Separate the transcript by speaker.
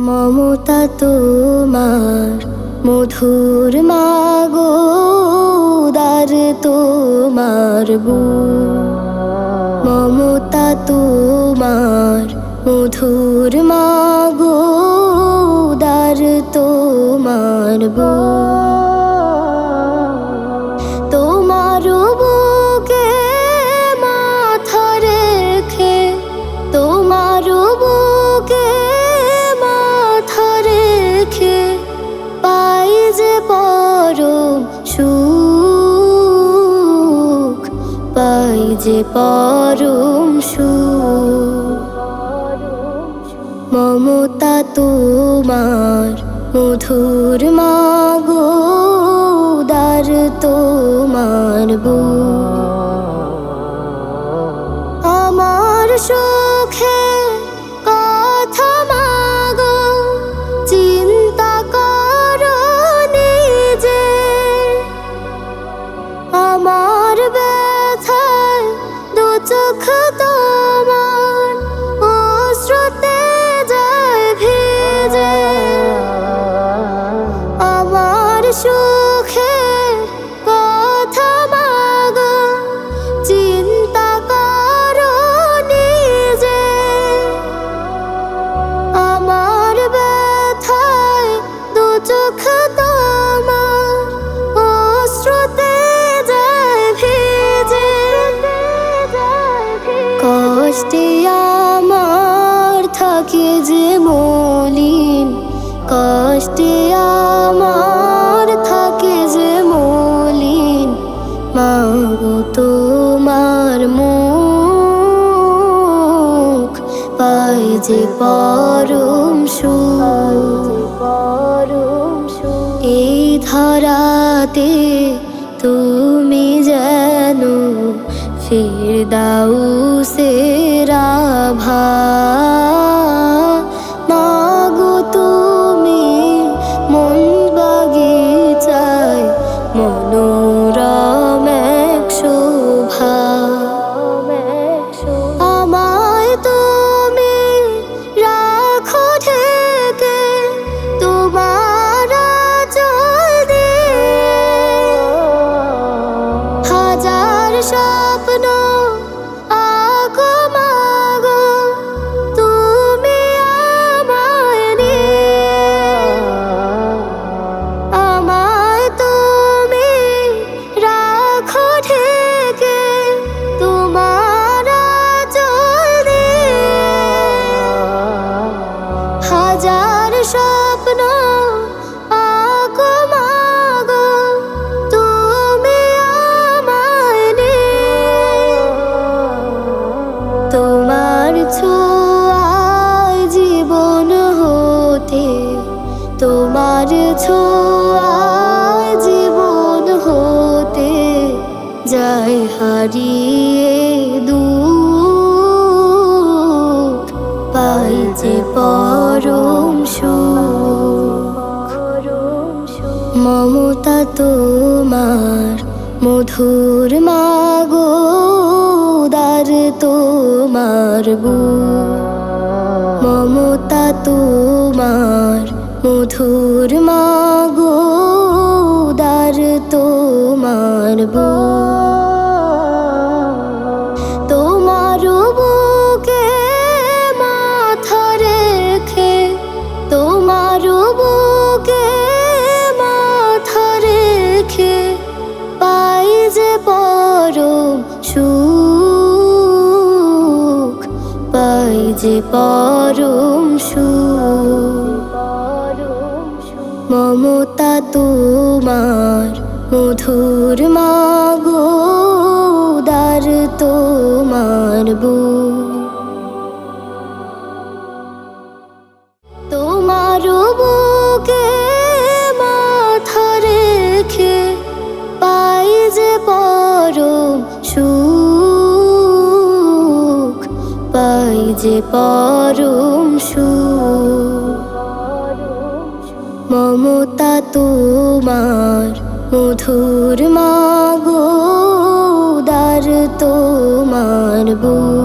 Speaker 1: মমতা তোমার মধুর মাগো দার তোমার বু। মমতা তোমার মধুর মাগো পাই যে পরম সুখ। মমতা তোমার মধুর মাগো দার তোমার বু আমার সুখে চিন্তা আমার চোখ তোমার কষ্টে আমার থাকে যে মলিন, কষ্টে আমার থাকে যে মলিন। মাগো তোমার মুখ পাই যে পরম সুখ। এই ধরাতে তুমি যেন ফির দাও সেরাভা মাগো তুমি মন বাগিচায়, মনোরম এক শোভা। আমায় তুমি রাখো ঢেকে তোমার চল হাজার স্বপ্ন স্বপ্ন। তোমার জীবন হতে তোমার জীবন হতে যায় হারিয়ে মমতা তোমার মধুর মাগো দার তোমার বু। মমতা তোমার মধুর যে পরম সু মমতা তোমার মধুর মাগো দার তোমার বু যে পরম সু মমতা তোমার মধুর মাগো দার তোমার বু